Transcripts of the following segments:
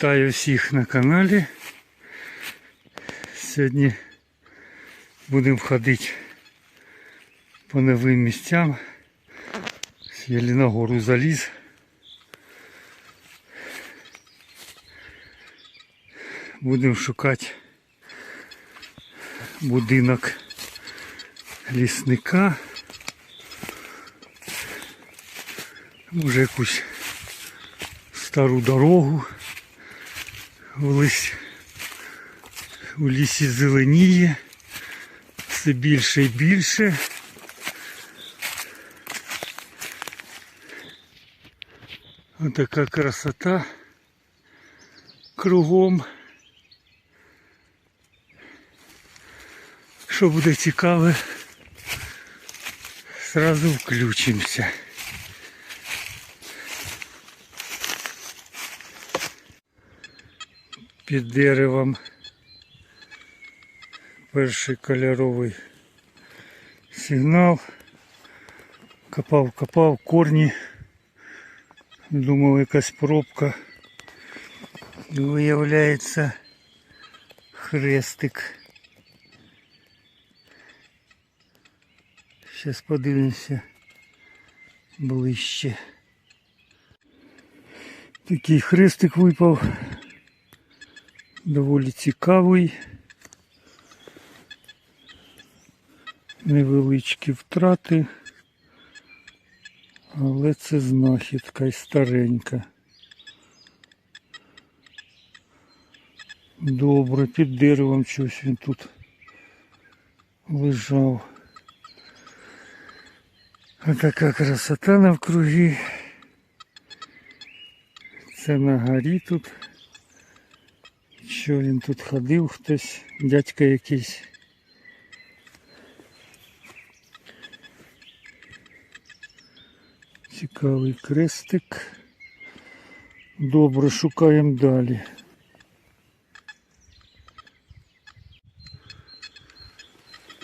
Вітаю всіх на каналі. Сьогодні будемо ходити по новим місцям. Єлі на гору заліз. Будемо шукати будинок лісника. Може якусь стару дорогу. В лісі, у лісі зеленіє. Все більше і більше. Отака красота кругом. Що буде цікаве, сразу включимося. Під деревом перший кольоровий сигнал. Копав, копав корні. Думав якась пробка. І виявляється хрестик. Зараз подивимося ближче. Такий хрестик випав. Доволі цікавий. Невеличкі втрати. Але це знахідка і старенька. Добре, під деревом щось він тут лежав. А така красота навкруги. Це на горі тут. Що він тут ходив хтось, дядька якийсь. Цікавий крестик. Добре, шукаємо далі.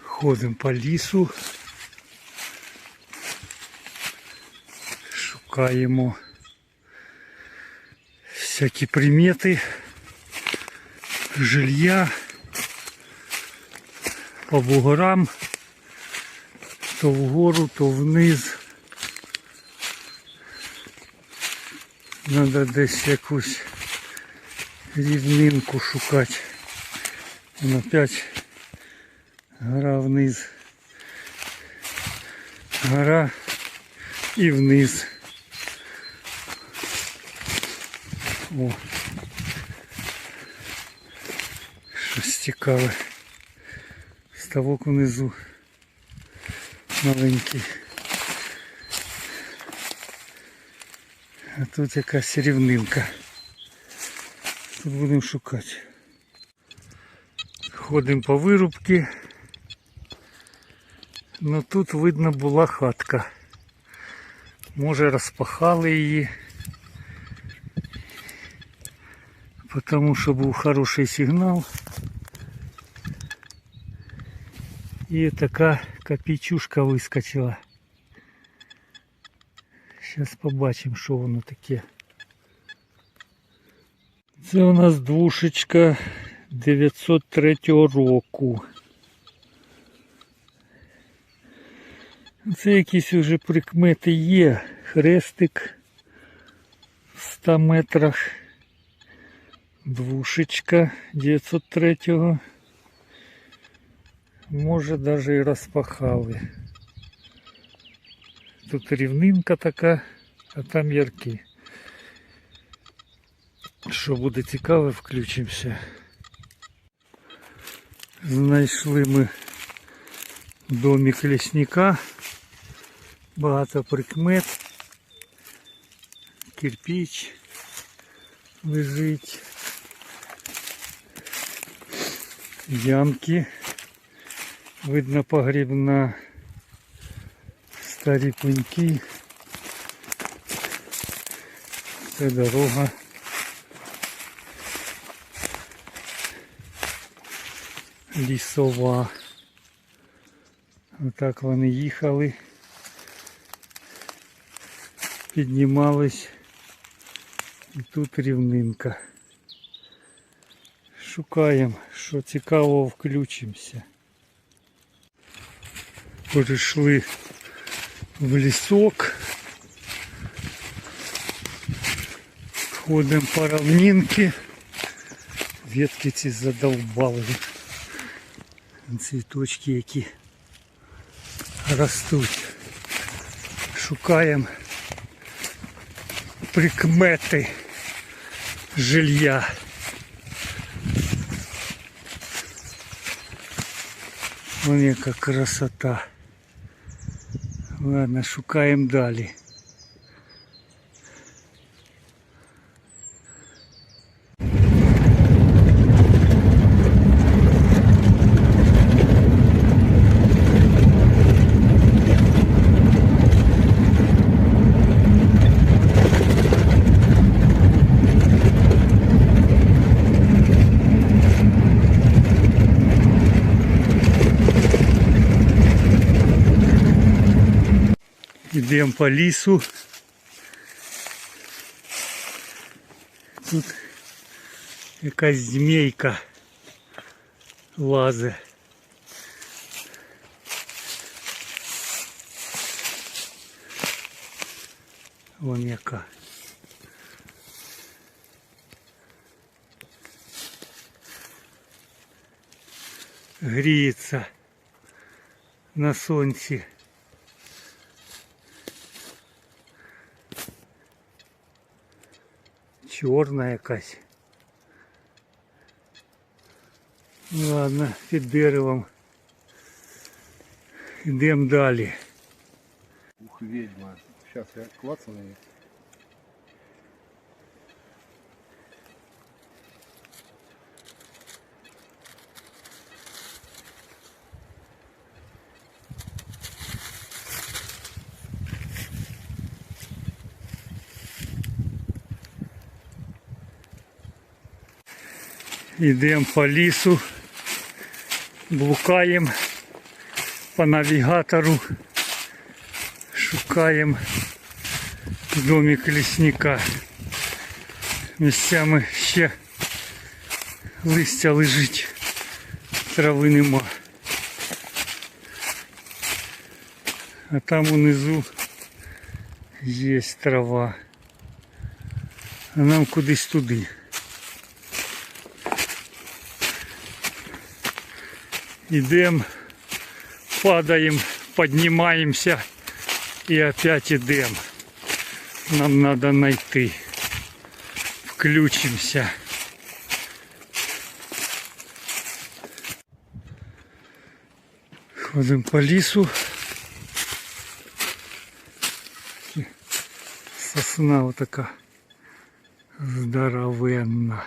Ходимо по лісу. Шукаємо всякі примети жилья по бугорам, то вгору, то вниз. Надо десь якусь рівнинку шукати. Вон опять гора вниз. Гора і вниз. О. Щось цікаве. Ставок внизу маленький. А тут якась рівнинка. Тут будемо шукати. Ходимо по вирубці. Ну тут видно була хатка. Може розпахали її. Потому що був хороший сигнал. І така копійчушка вискочила. Зараз побачимо, що воно таке. Це у нас двушечка 903 року. Це якісь вже прикмети є. Хрестик в 100 метрах. Двушечка 903. Може навіть і розпахали. Тут рівнинка така, а там ярки. Що буде цікаве, включимося. Знайшли ми домик лісника. Багато прикмет. Кирпич лежить. Ямки. Видно погрібна. Старі пеньки. Це дорога. Лісова. Отак вони їхали. Піднімались. І тут рівнинка. Шукаємо, що цікавого включимося. Перейшли в лісок. Ходимо по равнинки. Ветки ці задовбали. Цвіточки, які ростуть. Шукаємо прикмети жилья. Вон яка красота. Ладно, шукаємо далі. Йдемо по лісу. Тут якась змійка лазе. Вон яка. Гріється на сонці. Чорна якась. Ну, Ладно, під деревом. Йдемо далі. Ух, ведьма. Сейчас я клацну Йдемо по лісу, блукаємо по навігатору, шукаємо домик лісника. Місцями ще листя лежить, трави нема. А там унизу є трава. А нам кудись туди. Идем, падаем, поднимаемся и опять идем. Нам надо найти. Включимся. Ходимо по лісу. Сосна вот така здоровенна.